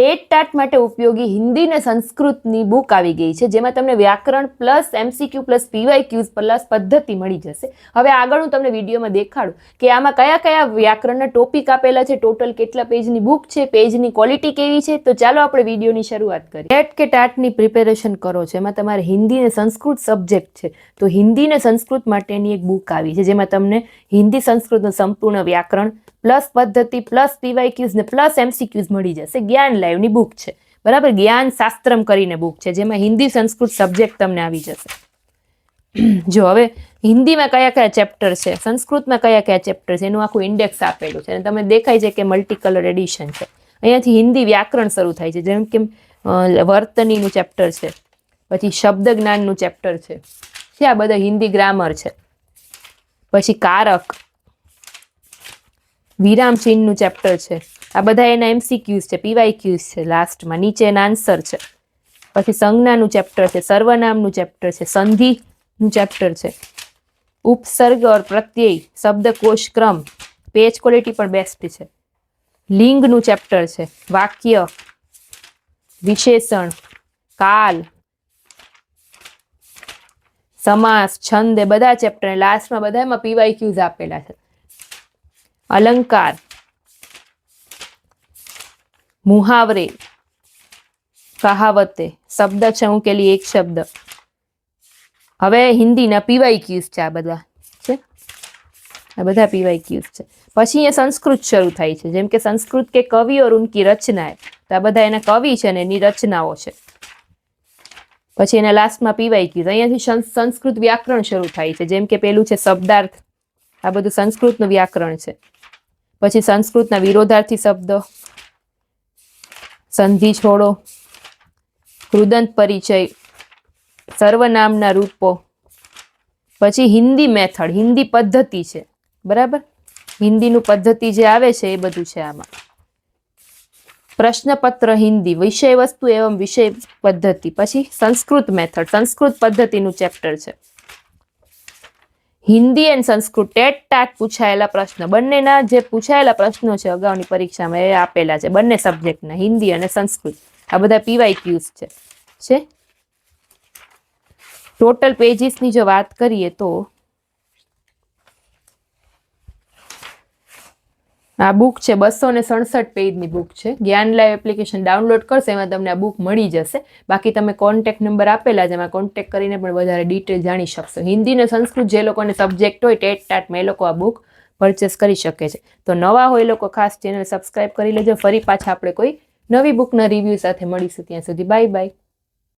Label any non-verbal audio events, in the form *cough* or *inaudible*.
TET TAT માટે ઉપયોગી હિન્દી અને સંસ્કૃતની બુક આવી ગઈ છે, જેમાં તમને વ્યાકરણ plus MCQ plus PYQs plus પદ્ધતિ મળી જશે. હવે આગળ હું તમને વિડીયોમાં દેખાડું કે આમાં કયા કયા વ્યાકરણના ટોપિક આપેલા છે ટોટલ કેટલા પેજની બુક છે પેજની ક્વોલિટી કેવી છે, તો ચાલો આપણે વિડીયોની શરૂઆત કરીએ. ટેટ કે ટાટની પ્રિપેરેશન કરો છો, એમાં તમારે હિન્દી અને સંસ્કૃત સબ્જેક્ટ છે. તો હિન્દી અને સંસ્કૃત માટેની એક બુક આવી છે, જેમાં તમને હિન્દી સંસ્કૃતનું સંપૂર્ણ વ્યાકરણ પ્લસ પદ્ધતિ, પ્લસ પીવાય ક્યુઝ ને પ્લસ એમસીક્યુઝ મળી જશે. જ્ઞાન લાઈવની બુક છે. બરાબર? જ્ઞાન શાસ્ત્રમ કરીને બુક છે, જેમાં હિન્દી સંસ્કૃત સબ્જેક્ટ તમને આવી જશે. *clears throat* જો હવે, હિન્દીમાં કયા કયા ચેપ્ટર છે? સંસ્કૃતમાં કયા કયા ચેપ્ટર છે? એનું આખું ઇન્ડેક્સ આપેલું છે. અને તમે દેખાય છે કે મલ્ટી કલર એડિશન છે. અહીંયાથી હિન્દી વ્યાકરણ શરૂ થાય છે. જેમ કે વર્તનીનું ચેપ્ટર છે. પછી શબ્દ જ્ઞાનનું ચેપ્ટર છે. આ બધા હિન્દી ગ્રામર છે. પછી કારક. વિરામ ચિહ્નનું ચેપ્ટર છે. આ બધા એના એમસીક્યુઝ છે પીવાય ક્યુઝ છે લાસ્ટમાં નીચે એના આન્સર છે. પછી સંજ્ઞાનું ચેપ્ટર છે, સર્વનામનું ચેપ્ટર છે, સંધિનું ચેપ્ટર છે. ઉપસર્ગ ઓર પ્રત્યય, શબ્દકોશ ક્રમ પેજ ક્વોલિટી પણ બેસ્ટ છે. લિંગનું ચેપ્ટર છે, વાક્ય, વિશેષણ, કાલ, સમાસ, છંદ, એ બધા ચેપ્ટર લાસ્ટમાં બધામાં પીવાય ક્યુઝ આપેલા છે. અલંકાર, મુહાવરે, કહાવતે, શબ્દ છે, હું કેલી એક શબ્દ. હવે હિન્દીના પીવાય ક્યુઝ છે આ બધા, છે? આ બધા પીવાય ક્યુઝ છે. પછી અહીંયા સંસ્કૃત શરૂ થાય છે. જેમ કે સંસ્કૃત કે કવિ ઓર ઉનકી રચના હે તો આ બધા એના કવિ છે ને એની રચનાઓ છે. પછી એના લાસ્ટમાં પીવાય ક્યુઝ અહીંયાથી સંસ્કૃત વ્યાકરણ શરૂ થાય છે. જેમ કે પેલું છે શબ્દાર્થ. આ બધું સંસ્કૃતનું વ્યાકરણ છે. પછી સંસ્કૃતના વિરોધાર્થી શબ્દ. સંધિ છોડો. કૃદંત પરિચય. સર્વનામના રૂપો. પછી હિન્દી મેથડ, હિન્દી પદ્ધતિ છે. બરાબર? હિન્દીનું પદ્ધતિ જે આવે છે એ બધું છે આમાં. પ્રશ્નપત્ર હિન્દી વિષય વસ્તુ એવમ વિષય પદ્ધતિ. પછી સંસ્કૃત મેથડ, સંસ્કૃત પદ્ધતિનું ચેપ્ટર છે. Hindi and Sanskrit TET TAT પૂછાયેલા પ્રશ્ન. બંનેના જે પૂછાયેલા પ્રશ્નો છે, અગાઉની પરીક્ષામાં એ આપેલા છે. બંને સબ્જેક્ટના હિન્દી અને સંસ્કૃત. આ બધા પીવાય ક્યુઝ છે? છે ટોટલ પેજીસની જો વાત કરીએ તો આ બુક છે બસો ને સડસઠ પેજની બુક છે. જ્ઞાન લાઈવ એપ્લિકેશન ડાઉનલોડ કરશો, એમાં તમને આ બુક મળી જશે. બાકી તમે કોન્ટેક્ટ નંબર આપેલા છે, એમાં કોન્ટેક્ટ કરીને પણ વધારે ડિટેલ જાણી શકશો. હિન્દી ને સંસ્કૃત જે લોકોને સબ્જેક્ટ હોય, ટેટ ટાટમાં એ લોકો આ બુક પરચેસ કરી શકે છે. તો નવા હોય લોકો ખાસ ચેનલ સબસ્ક્રાઇબ કરી લેજો. ફરી પાછા આપણે કોઈ નવી બુકના રિવ્યૂ સાથે મળીશું ત્યાં સુધી. Bye bye